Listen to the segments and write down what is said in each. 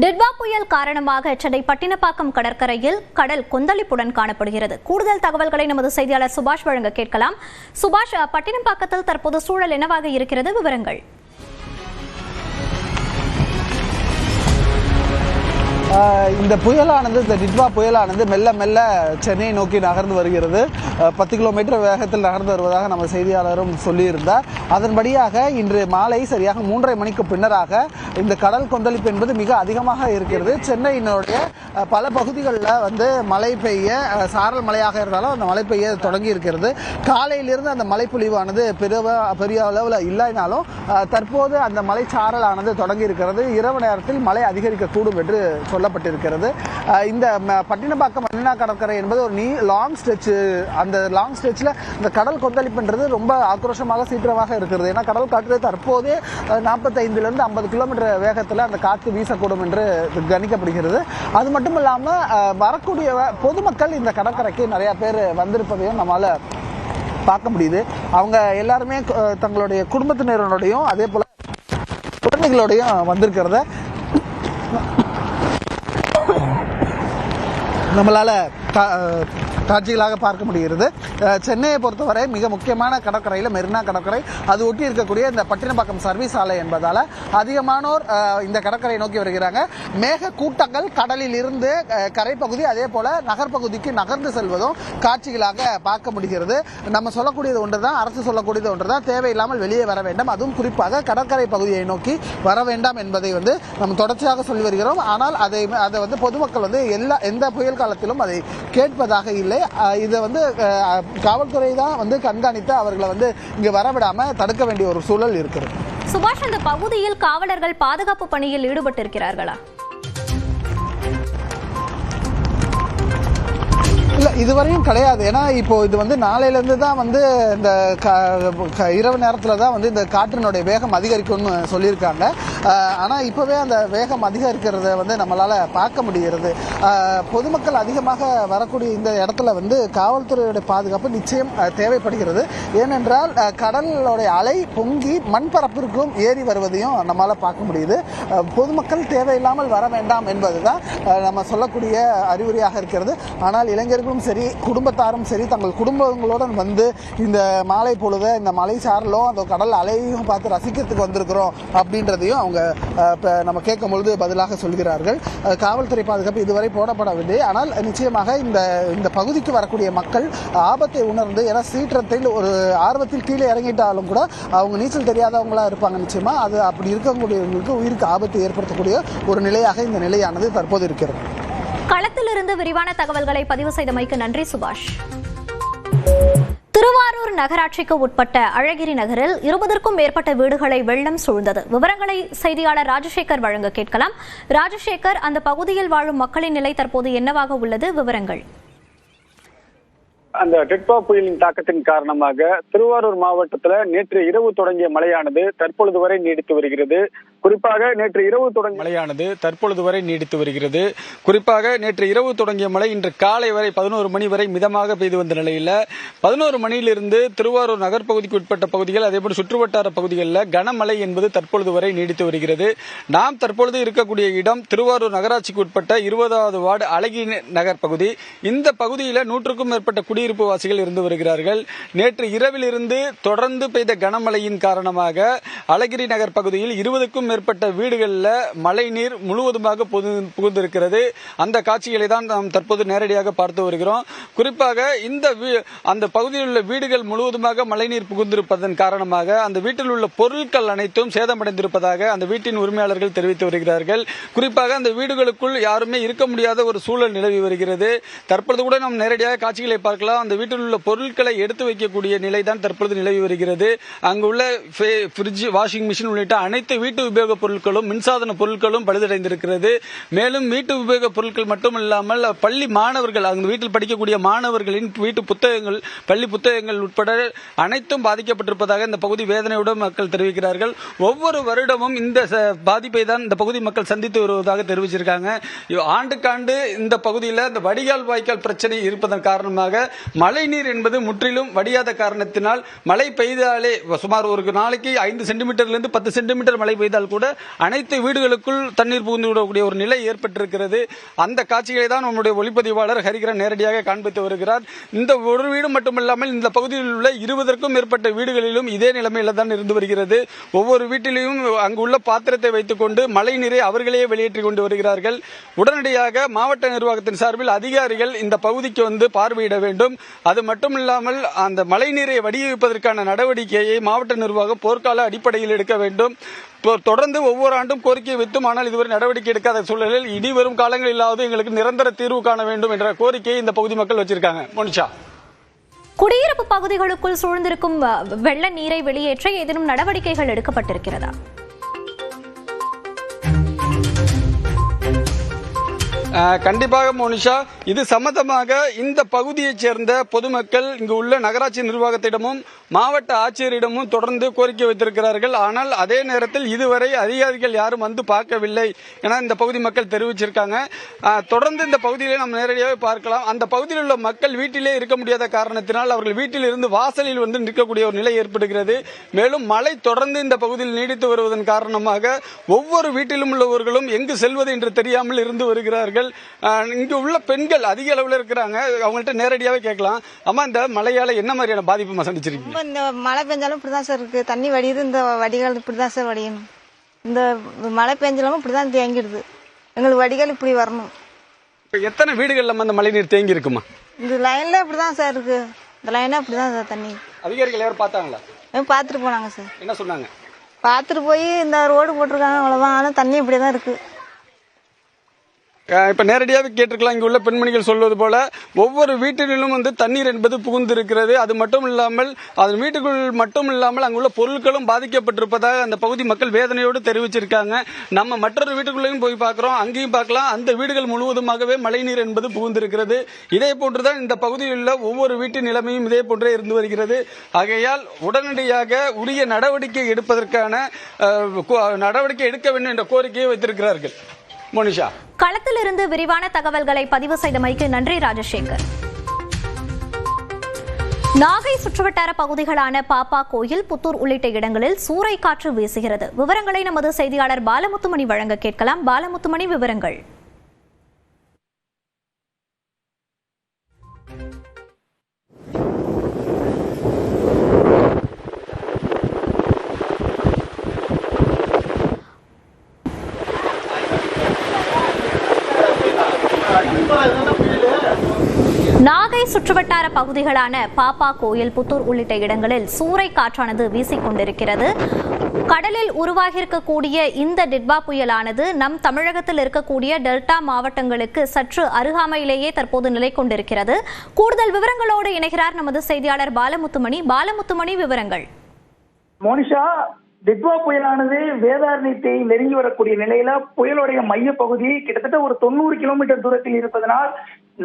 டிட்வா புயல் காரணமாக சென்னை பட்டினப்பாக்கம் கடற்கரையில் கடல் கொந்தளிப்புடன் காணப்படுகிறது. கூடுதல் தகவல்களை நமது செய்தியாளர் சுபாஷ் வழங்க கேட்கலாம். சுபாஷ் பட்டினப்பாக்கத்தில் தற்போது சூழல் என்னவாக இருக்கிறது? விவரங்கள். இந்த புயலானது இந்த டிட்வா புயலானது மெல்ல மெல்ல சென்னையை நோக்கி நகர்ந்து வருகிறது. பத்து கிலோமீட்டர் வேகத்தில் நகர்ந்து வருவதாக நம்ம செய்தியாளரும் சொல்லியிருந்தார். அதன்படியாக இன்று மாலை சரியாக மூன்றரை மணிக்கு பின்னராக இந்த கடல் கொந்தளிப்பு என்பது மிக அதிகமாக இருக்கிறது. சென்னையினுடைய பல பகுதிகளில் வந்து மழை பெய்ய சாரல் மழையாக இருந்தாலும் அந்த மழை பெய்ய தொடங்கி இருக்கிறது. காலையிலிருந்து அந்த மழைப்பொழிவானது பெரிய பெரிய அளவில் இல்லைனாலும் தற்போது அந்த மலை சாரலானது தொடங்கி இருக்கிறது. இரவு நேரத்தில் மழை அதிகரிக்கக்கூடும் என்று சொல்லப்பட்டிருக்கிறது. இந்த ம- பட்டினப்பாக்கம் மன்னா கடற்கரை என்பது ஒரு நீ லாங் ஸ்ட்ரெச் அந்த லாங் ஸ்ட்ரெச்சில் இந்த கடல் கொந்தளிப்புன்றது ரொம்ப ஆக்ரோஷமாக சீக்கிரமாக இருக்கிறது. ஏன்னா கடல் காற்று தற்போதே நாற்பத்தைந்துலேருந்து ஐம்பது கிலோமீட்டர் வேகத்தில் அந்த காற்று வீசக்கூடும் என்று கணிக்கப்படுகிறது. அது மட்டும் இல்லாமல் வரக்கூடிய பொதுமக்கள் இந்த கடற்கரைக்கு நிறையா பேர் வந்திருப்பதையும் நம்மளால் பார்க்க முடியுது. அவங்க எல்லாருமே தங்களுடைய குடும்பத்தினரோடையும் அதே போல் குழந்தைகளோடையும் வந்திருக்கிறத 那么来了，他。காட்சிகளாக பார்க்க முடிகிறது. சென்னையை பொறுத்தவரை மிக முக்கியமான கடற்கரையில் மெரினா கடற்கரை. அது ஒட்டி இருக்கக்கூடிய இந்த பட்டினப்பாக்கம் சர்வீஸ் ஆலை என்பதால் அதிகமானோர் இந்த கடற்கரையை நோக்கி வருகிறாங்க. மேக கூட்டங்கள் கடலில் இருந்து கரைப்பகுதி அதே போல நகர்ப்பகுதிக்கு நகர்ந்து செல்வதும் காட்சிகளாக பார்க்க முடிகிறது. நம்ம சொல்லக்கூடியது ஒன்று தான் அரசு சொல்லக்கூடியது ஒன்று தான் தேவையில்லாமல் வெளியே வர வேண்டாம். அதுவும் குறிப்பாக கடற்கரை பகுதியை நோக்கி வர வேண்டாம் என்பதை வந்து நம்ம தொடர்ச்சியாக சொல்லி வருகிறோம். ஆனால் அதை அதை வந்து பொதுமக்கள் வந்து எல்லா எந்த புயல் காலத்திலும் அதை கேட்பதாக இல்லை. இதை வந்து காவல்துறை தான் வந்து கண்காணித்து அவர்களை வந்து இங்கே வரவிடாமல் தடுக்க வேண்டிய ஒரு சூழல் இருக்கிறது. சுபாஷ் அந்த பகுதியில் காவலர்கள் பாதுகாப்பு பணியில் ஈடுபட்டிருக்கிறார்களா? இதுவரையும் கிடையாது. ஏன்னா இப்போ இது வந்து நாளையிலேருந்து தான் வந்து இந்த க- க- இரவு நேரத்தில் தான் வந்து இந்த காற்றினுடைய வேகம் அதிகரிக்கும்னு சொல்லியிருக்காங்க. ஆனால் இப்போவே அந்த வேகம் அதிகரிக்கிறத வந்து நம்மளால் பார்க்க முடிகிறது. பொதுமக்கள் அதிகமாக வரக்கூடிய இந்த இடத்துல வந்து காவல்துறையுடைய பாதுகாப்பு நிச்சயம் தேவைப்படுகிறது. ஏனென்றால் கடலோடைய கடலுடைய அலை பொங்கி மண்பரப்பிற்கும் ஏறி வருவதையும் நம்மளால் பார்க்க முடியுது. பொதுமக்கள் தேவையில்லாமல் வர வேண்டாம் என்பதுதான் தான் நம்ம சொல்லக்கூடிய அறிகுறியாக இருக்கிறது. ஆனால் இளைஞர்களும் சரி குடும்பத்தாரும் சரி தங்கள் குடும்பங்களுடன் வந்து இந்த மாலை பொழுத இந்த மலை சாரலும் அந்த கடல் அலையும் பார்த்து ரசிக்கிறதுக்கு வந்திருக்கிறோம் அப்படின்றதையும் அவங்க இப்போ நம்ம கேட்கும் பொழுது பதிலாக சொல்கிறார்கள். காவல்துறை பாதுகாப்பு இதுவரை போடப்படவில்லை. ஆனால் நிச்சயமாக இந்த இந்த பகுதிக்கு வரக்கூடிய மக்கள் ஆபத்தை உணர்ந்து ஏன்னா சீற்றத்தில் ஒரு ஆர்வத்தில் கீழே இறங்கிட்டாலும் கூட அவங்க நீச்சல் தெரியாதவங்களா இருப்பாங்க நிச்சயமாக அது அப்படி இருக்கக்கூடியவங்களுக்கு உயிருக்கு ஆபத்தை ஏற்படுத்தக்கூடிய ஒரு நிலையாக இந்த நிலையானது தற்போது இருக்கிறது. களத்திலிருந்து விரிவான தகவல்களை பதிவு செய்தமைக்கு நன்றி சுபாஷ். திருவாரூர் நகராட்சிக்கு உட்பட்ட அழகிரி நகரில் இருபதற்கும் மேற்பட்ட வீடுகளை வெள்ளம் சூழ்ந்தது. விவரங்களை செய்தியாளர் ராஜசேகர் வழங்க கேட்கலாம். ராஜசேகர் அந்த பகுதியில் வாழும் மக்களின் நிலை தற்போது என்னவாக உள்ளது? விவரங்கள். அந்த டெட்பா புயலின் தாக்கத்தின் காரணமாக திருவாரூர் மாவட்டத்துல நேற்று இரவு தொடங்கிய மழையானது தற்பொழுது வரை நீடித்து வருகிறது. குறிப்பாக நேற்று இரவு தொடங்கிய மழையானது தற்பொழுது வரை நீடித்து வருகிறது. குறிப்பாக நேற்று இரவு தொடங்கிய மழை இன்று காலை வரை பதினோரு மணி வரை மிதமாக பெய்து வந்த நிலையில் பதினோரு மணியிலிருந்து திருவாரூர் நகர்ப்பகுதிக்கு உட்பட்ட பகுதிகள் அதேபோல் சுற்றுவட்டார பகுதிகளில் கனமழை என்பது தற்பொழுது வரை நீடித்து வருகிறது. நாம் தற்பொழுது இருக்கக்கூடிய இடம் திருவாரூர் நகராட்சிக்கு உட்பட்ட இருபதாவது வார்டு அழகி நகர் பகுதி. இந்த பகுதியில் நூற்றுக்கும் மேற்பட்ட குடியிருப்பு வாசிகள் இருந்து வருகிறார்கள். நேற்று இரவிலிருந்து தொடர்ந்து பெய்த கனமழையின் காரணமாக அழகிரி நகர் பகுதியில் இருபதுக்கும் மேற்பட்ட வீடுகளில் மழைநீர் முழுவதுமாக புகு- புகுந்திருக்கிறது. அந்த காட்சிகளை தான் நாம் தற்போது நேரடியாக பார்த்து வருகிறோம். குறிப்பாக இந்த அந்த பகுதியில் உள்ள வீடுகள் முழுவதுமாக மழைநீர் புகுந்திருப்பதன் காரணமாக அந்த வீட்டில் உள்ள பொருட்கள் அனைத்தும் சேதமடைந்திருப்பதாக அந்த வீட்டின் உரிமையாளர்கள் தெரிவித்து வருகிறார்கள். குறிப்பாக அந்த வீடுகளுக்குள் யாருமே இருக்க முடியாத ஒரு சூழல் நிலவி வருகிறது. தற்பொழுது கூட நாம் நேரடியாக காட்சிகளை பார்க்கலாம். அந்த வீட்டில் உள்ள பொருட்களை எடுத்து வைக்கக்கூடிய நிலை தான் தற்பொழுது நிலவி வருகிறது. அங்கு உள்ள ஃப்ரிட்ஜ் வாஷிங் மிஷின் உள்ளிட்ட அனைத்து வீட்டு உபயோக பொருட்களும் மின்சாதன பொருட்களும் பழுதடைந்திருக்கிறது. மேலும் வீட்டு உபயோகப் பொருட்கள் மட்டுமில்லாமல் பள்ளி மாணவர்கள் அந்த வீட்டில் படிக்கக்கூடிய மாணவர்களின் வீட்டு புத்தகங்கள் பள்ளி புத்தகங்கள் உட்பட அனைத்தும் பாதிக்கப்பட்டிருப்பதாக இந்த பகுதி வேதனையுடன் மக்கள் தெரிவிக்கிறார்கள். ஒவ்வொரு வருடமும் இந்த பாதிப்பை தான் இந்த பகுதி மக்கள் சந்தித்து வருவதாக தெரிவிச்சிருக்காங்க. ஆண்டுக்காண்டு இந்த பகுதியில் இந்த வடிகால் வாய்க்கால் பிரச்சனை இருப்பதன் காரணமாக மழைநீர் என்பது முற்றிலும் வடியாத காரணத்தினால் மழை பெய்தாலே சுமார் ஒரு நாளைக்கு ஐந்து சென்டிமீட்டர்லேருந்து பத்து சென்டிமீட்டர் மழை பெய்தால் கூட அனைத்து வீடுகளுக்குள் தண்ணீர் புகுந்து விடக்கூடிய ஒரு நிலை ஏற்பட்டிருக்கிறது. அந்த காட்சிகளை தான் நம்முடைய ஒளிப்பதிவாளர் ஹரிகரன் நேரடியாக காண்பித்து வருகிறார். இந்த ஒரு வீடு மட்டுமல்லாமல் இந்த பகுதியில் உள்ள இருபதற்கும் மேற்பட்ட வீடுகளிலும் இதே நிலைமையில தான் இருந்து வருகிறது. ஒவ்வொரு வீட்டிலையும் அங்கு உள்ள பாத்திரத்தை வைத்துக்கொண்டு மழை நீரை அவர்களே வெளியேற்றி கொண்டு வருகிறார்கள். உடனடியாக மாவட்ட நிர்வாகத்தின் சார்பில் அதிகாரிகள் இந்த பகுதிக்கு வந்து பார்வையிட வேண்டும். அது மட்டுமில்லாமல் அந்த மழை நீரை வடிவமைப்பதற்கான நடவடிக்கையை மாவட்ட நிர்வாகம் போர்க்கால அடிப்படையில் எடுக்க வேண்டும். தொடர்ந்து ஒவ்வொரு ஆண்டும் கோரிக்கை வைத்தும் ஆனால் இதுவரை நடவடிக்கை எடுக்காத சூழலில் இனி வரும் காலங்களிலாவது எங்களுக்கு நிரந்தர தீர்வு காண வேண்டும் என்ற கோரிக்கையை இந்த பகுதி மக்கள் வச்சிருக்காங்க. மோனிஷா. குடியிருப்பு பகுதிகளுக்குள் சூழ்ந்திருக்கும் வெள்ள நீரை வெளியேற்ற ஏதேனும் நடவடிக்கைகள் எடுக்கப்பட்டிருக்கிறதா? கண்டிப்பாக மோனிஷா இது சம்பந்தமாக இந்த பகுதியைச் சேர்ந்த பொதுமக்கள் இங்கு உள்ள நகராட்சி நிர்வாகத்திடமும் மாவட்ட ஆட்சியரிடமும் தொடர்ந்து கோரிக்கை வைத்திருக்கிறார்கள். ஆனால் அதே நேரத்தில் இதுவரை அதிகாரிகள் யாரும் வந்து பார்க்கவில்லை என இந்த பகுதி மக்கள் தெரிவிச்சிருக்காங்க. தொடர்ந்து இந்த பகுதியிலே நம்ம நேரடியாக பார்க்கலாம். அந்த பகுதியில் உள்ள மக்கள் வீட்டிலே இருக்க முடியாத காரணத்தினால் அவர்கள் வீட்டில் இருந்து வாசலில் வந்து நிற்கக்கூடிய ஒரு நிலை ஏற்படுகிறது. மேலும் மழை தொடர்ந்து இந்த பகுதியில் நீடித்து வருவதன் காரணமாக ஒவ்வொரு வீட்டிலும் உள்ளவர்களும் எங்கு செல்வது என்று தெரியாமல் இருந்து வருகிறார்கள். அஹ், இங்கு உள்ள பெண்கள் அதிக அளவில் இருக்கிறாங்க. அவங்கள்ட்ட நேரடியாகவே கேட்கலாம். அம்மா இந்த மழையால என்ன மாதிரியான பாதிப்பு சந்திச்சிருக்கீங்க? இந்த மழை பெஞ்சாலும் இப்படி தான் சார் இருக்குது தண்ணி வடியுது இந்த வடிகால் இப்படி தான் சார் வடியணும். இந்த மழை பெஞ்சாலும் இப்படி தான் தேங்கிடுது. எங்களுக்கு வடிகால் இப்படி வரணும். இப்ப எத்தனை வீடுகள்ல அந்த மழைநீர் தேங்கி இருக்குமா இந்த லைனில் இப்படி தான் சார் இருக்குது இந்த லைனில் இப்படி தான் சார் தண்ணி. அதிகாரிகள் யாரும் பார்த்தாங்களா? பார்த்துட்டு போனாங்க சார். என்ன சொன்னாங்க? பார்த்துட்டு போய் இந்த ரோடு போட்டிருக்காங்க அவ்வளோதான் ஆனால் தண்ணி இப்படி தான் இருக்குது இப்ப நேரடியாக கேட்டிருக்கலாம். இங்க உள்ள பெண்மணிகள் சொல்வது போல ஒவ்வொரு வீட்டிலும் வந்து தண்ணீர் என்பது புகுந்து இருக்கிறது அது மட்டும் இல்லாமல் அது வீட்டுக்குள் மட்டும் இல்லாமல் அங்குள்ள பொருட்களும் பாதிக்கப்பட்டிருப்பதாக அந்த பகுதி மக்கள் வேதனையோடு தெரிவிச்சிருக்காங்க. நம்ம மற்றொரு வீட்டுக்குள்ளேயும் போய் பார்க்கிறோம். அங்கேயும் பார்க்கலாம். அந்த வீடுகள் முழுவதுமாகவே மழைநீர் என்பது புகுந்திருக்கிறது. இதே போன்றுதான் இந்த பகுதியில் உள்ள ஒவ்வொரு வீட்டின் நிலைமையும் இதே போன்றே இருந்து வருகிறது. ஆகையால் உடனடியாக உரிய நடவடிக்கை எடுப்பதற்கான கோ- நடவடிக்கை எடுக்க வேண்டும் என்ற கோரிக்கையை வைத்திருக்கிறார்கள். மோனிஷா. களத்திலிருந்து விரிவான தகவல்களை பதிவு செய்தமைக்கு நன்றி ராஜசேகர். நாகை சுற்றுவட்டார பகுதிகளான பாப்பா கோயில் புத்தூர் உள்ளிட்ட இடங்களில் சூறை காற்று வீசுகிறது. விவரங்களை நமது செய்தியாளர் பாலமுத்துமணி வழங்க கேட்கலாம். பாலமுத்துமணி விவரங்கள். சுற்றுவட்டார பகுதிகளான பாப்பா கோயில் புத்தூர் உள்ளிட்ட இடங்களில் சூறை காற்றானது வீசிக்கொண்டிருக்கிறது. கடலில் உருவாகியிருக்கக்கூடிய இந்த டிட்பா புயலானது நம் தமிழகத்தில் இருக்கக்கூடிய டெல்டா மாவட்டங்களுக்கு சற்று அருகாமையிலேயே தற்போது நிலை கொண்டிருக்கிறது. கூடுதல் விவரங்களோடு இணைகிறார் நமது செய்தியாளர் பாலமுத்துமணி. பாலமுத்துமணி விவரங்கள். மோனிஷா டிட்வா புயலானது வேதாரண்யத்தை நெருங்கி வரக்கூடிய நிலையில புயலுடைய மைய பகுதி கிட்டத்தட்ட ஒரு தொண்ணூறு கிலோமீட்டர் தூரத்தில் இருப்பதனால்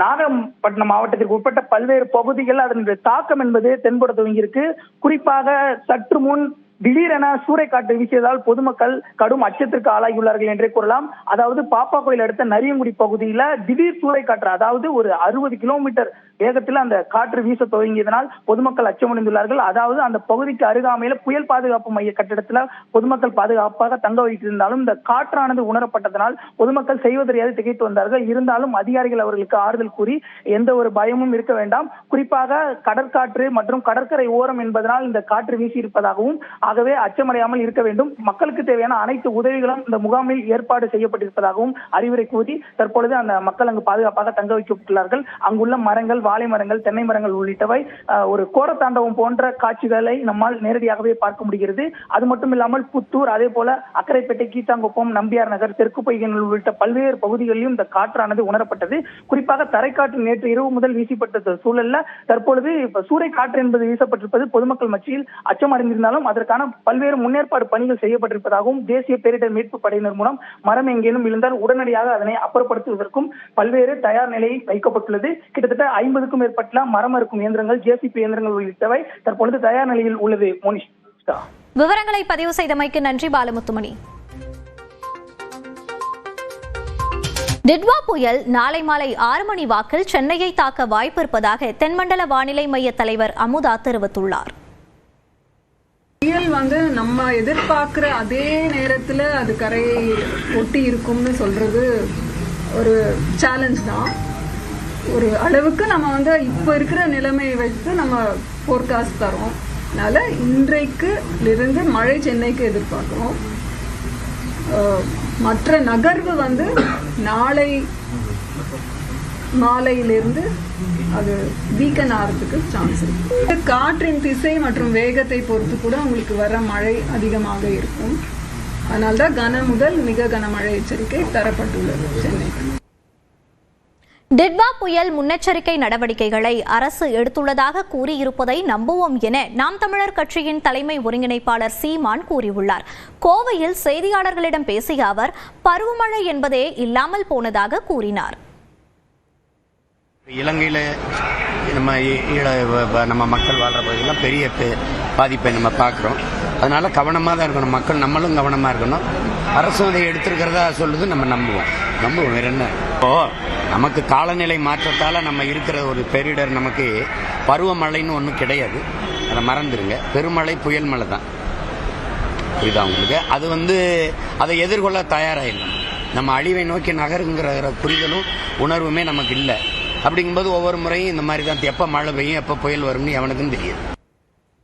நாகப்பட்டினம் மாவட்டத்திற்கு உட்பட்ட பல்வேறு பகுதிகள் அதனுடைய தாக்கம் என்பது தென்பட துவங்கியிருக்கு. குறிப்பாக சற்று முன் திடீரென சூறைக்காற்று வீசியதால் பொதுமக்கள் கடும் அச்சத்திற்கு ஆளாகியுள்ளார்கள் என்றே கூறலாம். அதாவது பாப்பா கோயில் அடுத்த நரியங்குடி பகுதியில திடீர் சூறைக்காற்று அதாவது ஒரு அறுபது கிலோமீட்டர் வேகத்தில் அந்த காற்று வீச துவங்கியதனால் பொதுமக்கள் அச்சமடைந்துள்ளார்கள். அதாவது அந்த பகுதிக்கு அருகாமையில புயல் பாதுகாப்பு மைய கட்டிடத்துல பொதுமக்கள் பாதுகாப்பாக தங்க வைத்திருந்தாலும் இந்த காற்றானது உணரப்பட்டதனால் பொதுமக்கள் செய்வதறியாது திகைத்து வந்தார்கள். இருந்தாலும் அதிகாரிகள் அவர்களுக்கு ஆறுதல் கூறி எந்த ஒரு பயமும் இருக்க வேண்டாம். குறிப்பாக கடற்காற்று மற்றும் கடற்கரை ஓரம் என்பதனால் இந்த காற்று வீசி இருப்பதாகவும் ஆகவே அச்சமடையாமல் இருக்க வேண்டும். மக்களுக்கு தேவையான அனைத்து உதவிகளும் இந்த முகாமில் ஏற்பாடு செய்யப்பட்டிருப்பதாகவும் அறிவுரை கூறி தற்பொழுது அந்த மக்கள் அங்கு பாதுகாப்பாக தங்க வைக்கப்பட்டுள்ளார்கள். அங்குள்ள மரங்கள் வாழை மரங்கள் தென்னை மரங்கள் உள்ளிட்டவை ஒரு கோரத்தாண்டவம் போன்ற காட்சிகளை நம்மால் நேரடியாகவே பார்க்க முடிகிறது. அது மட்டும் இல்லாமல் புத்தூர் அதே போல அக்கரைப்பேட்டை கீத்தாங்குப்பம் நம்பியார் நகர் தெற்கு பொய்கைகள் உள்ளிட்ட பல்வேறு பகுதிகளிலும் இந்த காற்றானது உணரப்பட்டது. குறிப்பாக தரைக்காற்று நேற்று இரவு முதல் வீசப்பட்ட சூழல்ல தற்பொழுது சூறை காற்று என்பது வீசப்பட்டிருப்பது பொதுமக்கள் மத்தியில் அச்சம் அடைந்திருந்தாலும் அதற்கான பல்வேறு முன்னேற்பாடு பணிகள் செய்யப்பட்டிருப்பதாகவும் தேசிய பேரிடர் மீட்பு படையினர் மூலம் மரம் எங்கேனும் விழுந்தால் உடனடியாக அதனை அப்புறப்படுத்துவதற்கும் பல்வேறு தயார் நிலையில் வைக்கப்பட்டுள்ளது. கிட்டத்தட்ட ஐம்பதுக்கும் மேற்பட்ட மரம் இருக்கும் இயந்திரங்கள் ஜேசிபி இயந்திரங்கள் உள்ளிட்டவை தற்பொழுது தயார் நிலையில் உள்ளது. மோனிஷ் விவரங்களை பதிவு செய்தமைக்கு நன்றி பாலமுத்துமணி. டிட்வா புயல் நாளை மாலை ஆறு மணி வாக்கில் சென்னையை தாக்க வாய்ப்பு இருப்பதாக தென்மண்டல வானிலை மைய தலைவர் அமுதா தெரிவித்துள்ளார். புயல் வந்து நம்ம எதிர்பார்க்கிற அதே நேரத்துல அது கரையை ஒட்டி இருக்கும்னு சொல்றது ஒரு சேலஞ்ச் தான். ஒரு அளவுக்கு நம்ம வந்து இப்போ இருக்கிற நிலைமையை வைத்து நம்ம ஃபோர்காஸ்ட் தரோம். அதனால இன்றைக்கு இருந்து மழை சென்னைக்கு எதிர்பார்க்கிறோம். மற்ற நகர்வு வந்து நாளை மாலையிலிருந்து அது வீக்கன் ஆகிறதுக்கு சான்ஸ் இருக்கு காற்றின் திசை மற்றும் வேகத்தை பொறுத்து கூட உங்களுக்கு வர மழை அதிகமாக இருக்கும். அதனால்தான் கன முதல் மிக கனமழை எச்சரிக்கை தரப்பட்டுள்ளது சென்னைக்கு டிட்வா புயல் முன்னெச்சரிக்கை நடவடிக்கைகளை அரசு எடுத்துள்ளதாக கூறியிருப்பதை நம்புவோம் என நாம் தமிழர் கட்சியின் தலைமை ஒருங்கிணைப்பாளர் சீமான் கூறியுள்ளார். கோவையில் செய்தியாளர்களிடம் பேசிய அவர் பருவமழை என்பதே இல்லாமல் போனதாக கூறினார். இலங்கையில் நம்ம நம்ம மக்கள் வாழ்கிற பகுதியெல்லாம் பெரிய பாதிப்பை நம்ம பார்க்குறோம். அதனால் கவனமாக தான் இருக்கணும். மக்கள் நம்மளும் கவனமாக இருக்கணும். அரசு அதை எடுத்திருக்கிறதா சொல்லுது நம்ம நம்புவோம். நம்புவோம். வேற என்ன? இப்போது நமக்கு காலநிலை மாற்றத்தால் நம்ம இருக்கிற ஒரு பேரிடர் நமக்கு பருவமழைன்னு ஒன்றும் கிடையாது. அதை மறந்துடுங்க பெருமழை புயல் மழை தான். புரியுதா உங்களுக்கு? அது வந்து அதை எதிர்கொள்ள தயாராகிடணும் நம்ம அழிவை நோக்கி நகருங்கிற புரிதலும் உணர்வுமே நமக்கு இல்லை. அப்படிங்கும்போது ஒவ்வொரு முறையும் இந்த மாதிரி தான் எப்போ மழை பெய்யும் எப்போ புயல் வரும்னு எவனுக்கும் தெரியாது.